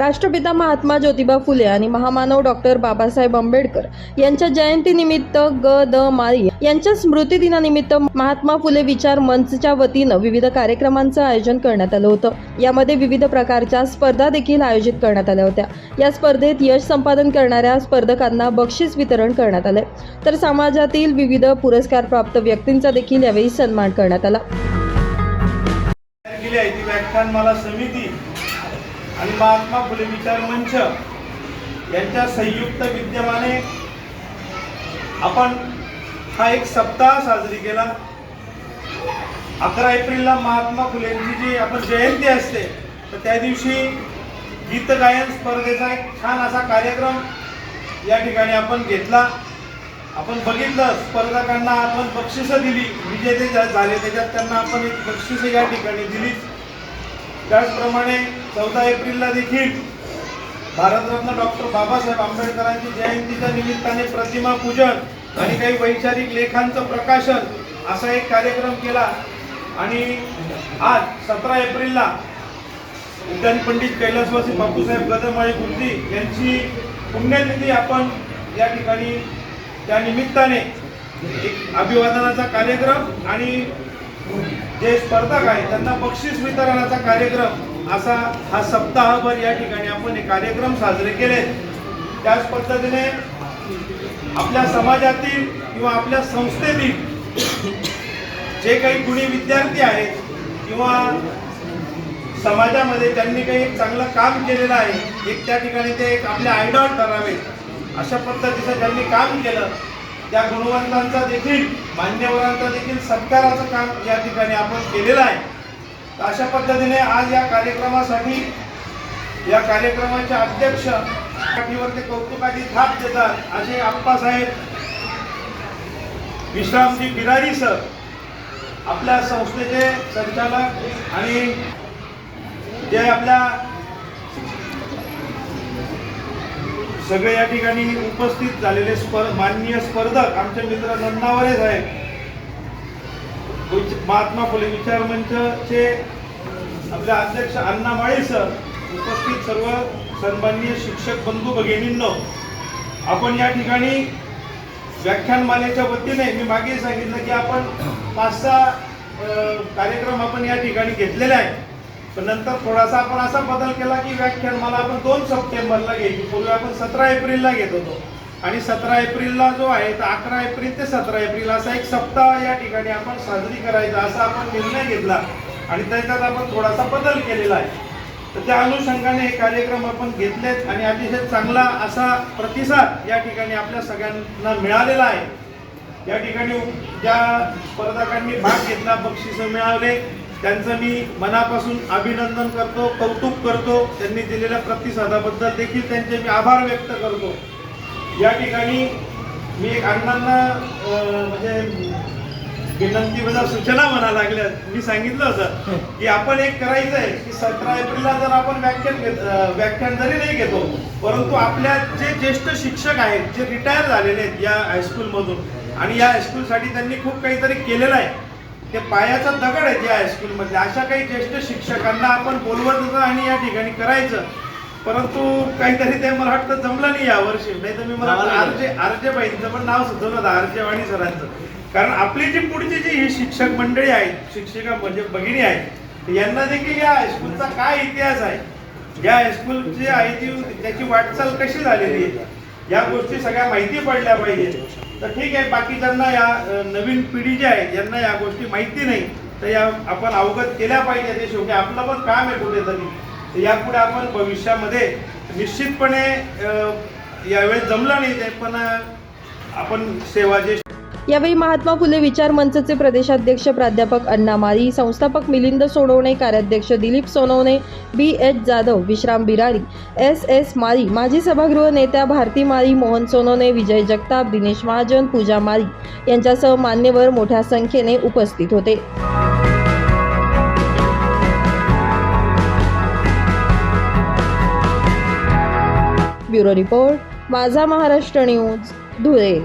राष्ट्रपिता महात्मा ज्योतिबा फुले आणि महामानव डॉक्टर बाबासाहेब आंबेडकर यांच्या जयंतीनिमित्त ग द माळी यांच्या स्मृतिदिनानिमित्त महात्मा फुले विचार मंचच्या वतीनं विविध कार्यक्रमांचं आयोजन करण्यात आलं होतं. यामध्ये विविध प्रकारच्या स्पर्धा देखील आयोजित करण्यात आल्या होत्या. या स्पर्धेत यश संपादन करणाऱ्या स्पर्धकांना बक्षीस वितरण करण्यात आले तर समाजातील विविध पुरस्कार प्राप्त व्यक्तींचा देखील यावेळी सन्मान करण्यात आला. समिती. आणि महात्मा फुले विचार मंच यांच्या संयुक्त विद्यमाने आपण हा एक सप्ताह साजरी केला. अकरा एप्रिलला महात्मा फुलेंची जी आपण जयंती असते तर त्या दिवशी गीत गायन स्पर्धेचा एक छान असा कार्यक्रम या ठिकाणी आपण घेतला. आपण बघितलं स्पर्धकांना आपण बक्षिसं दिली विजेते ज्या झाले त्याच्यात त्यांना आपण एक बक्षिसं या ठिकाणी दिली त्याचप्रमाणे चौदा एप्रिलला देखील भारतरत्न डॉक्टर बाबासाहेब आंबेडकरांची जयंतीच्या निमित्ताने प्रतिमा पूजन आणि काही वैचारिक लेखांचं प्रकाशन असा एक कार्यक्रम केला. आणि आज सतरा एप्रिलला उद्यान पंडित कैलासवासी बापूसाहेब गदमाळी कुर्ती यांची पुण्यतिथी आपण या ठिकाणी त्या निमित्ताने एक अभिवादनाचा कार्यक्रम आणि जे स्पर्धक आहेत त्यांना बक्षीस वितरणाचा कार्यक्रम असा हा सप्ताहभर या ठिकाणी आपण हे कार्यक्रम साजरे केले. त्याच पद्धतीने आपल्या समाजातील किंवा आपल्या संस्थेतील जे काही गुणी विद्यार्थी आहेत किंवा समाजामध्ये त्यांनी काही एक चांगलं काम केलेलं आहे एक त्या ठिकाणी ते एक आपले आयडॉल ठरावे अशा पद्धतीचं ज्यांनी काम केलं. त्या गुणवंतांचा देखील मान्यवरांचा देखील सत्काराचं काम या ठिकाणी आपण केलेलं आहे. तर अशा पद्धतीने आज या कार्यक्रमासाठी या कार्यक्रमाचे अध्यक्ष पाठीवर ते कौतुकाची थाप देतात असे आप्पासाहेब विश्रामजी बिरारी सर आपल्या संस्थेचे संचालक आणि जे आपल्या सगळे या ठिकाणी उपस्थित झालेले स्पर माननीय स्पर्धक आमचे मित्र नन्नावरे साहेब. महात्मा फुले विचार मंचचे आपले अध्यक्ष अण्णा माळी सर उपस्थित सर्व सन्माननीय शिक्षक बंधू भगिनींनो आपण या ठिकाणी व्याख्यानमालेच्या वतीने मी मागे सांगितलं की आपण पाच सहा कार्यक्रम आपण या ठिकाणी घेतलेले आहे पण नंतर थोडासा आपण असा बदल केला की व्याख्यान मला आपण दोन सप्टेंबरला घ्यायची. पूर्वी आपण सतरा एप्रिलला घेत होतो. आणि सतरा एप्रिलला जो आहे तर अकरा एप्रिल ते सतरा एप्रिल असा एक सप्ताह या ठिकाणी आपण साजरी करायचा असा आपण निर्णय घेतला. आणि त्याच्यात आपण थोडासा बदल केलेला आहे. तर त्या अनुषंगाने हे कार्यक्रम आपण घेतलेत आणि अतिशय चांगला असा प्रतिसाद या ठिकाणी आपल्या सगळ्यांना मिळालेला आहे. या ठिकाणी ज्या स्पर्धकांनी भाग घेतला बक्षिसं मिळाले त्यांचं मी मनापासून अभिनंदन करतो कौतुक करतो. त्यांनी दिलेल्या प्रतिसादाबद्दल देखील त्यांचे मी आभार व्यक्त करतो. या ठिकाणी मी एक अण्णांना म्हणजे विनंती म्हणजे सूचना म्हणा लागल्या. मी सांगितलं होतं की आपण एक करायचं आहे की सतरा एप्रिलला जर आपण व्याख्यान घेत व्याख्यान जरी नाही घेतो परंतु आपल्या जे ज्येष्ठ शिक्षक आहेत जे रिटायर झालेले आहेत या हायस्कूलमधून आणि या हायस्कूलसाठी त्यांनी खूप काहीतरी केलेलं आहे ते पायाचा दगड आहे या हायस्कूलमधले. अशा काही ज्येष्ठ शिक्षकांना आपण बोलवायचं आणि या ठिकाणी करायचं. परंतु काहीतरी ते मला वाटतं जमलं नाही यावर्षी. नाही तर मी मला आरजे आरजे बाईंचं पण नाव सुचवलं होतं आरजे वाणी सरांचं. कारण आपली जी पुढची जी ही शिक्षक मंडळी आहेत शिक्षिका म्हणजे भगिनी आहेत यांना देखील या हायस्कूलचा काय इतिहास आहे? या हायस्कूलची आहे ती त्याची वाटचाल कशी झालेली आहे? या गोष्टी सगळ्या माहिती पडल्या पाहिजे. तर ठीक आहे बाकीच्यांना या नवीन पिढी जी आहे ज्यांना या गोष्टी माहिती नाही तर या आपण अवगत केल्या पाहिजे. ते शेवटी आपलं पण काम आहे कुठेतरी. तर यापुढे आपण भविष्यामध्ये निश्चितपणे यावेळेस जमलं नाही ते पण आपण सेवा जे यावेळी महात्मा फुले विचार मंचचे प्रदेशाध्यक्ष प्राध्यापक अण्णा माळी संस्थापक मिलिंद सोनवणे कार्याध्यक्ष Dilip Sonawane B H Jadhav Vishram Birari S S Mali माजी सभागृह नेत्या भारती माळी मोहन सोनवणे विजय जगताप दिनेश महाजन पूजा माळी यांच्यासह मान्यवर मोठ्या संख्येने उपस्थित होते. ब्युरो रिपोर्ट माझा महाराष्ट्र न्यूज धुळे.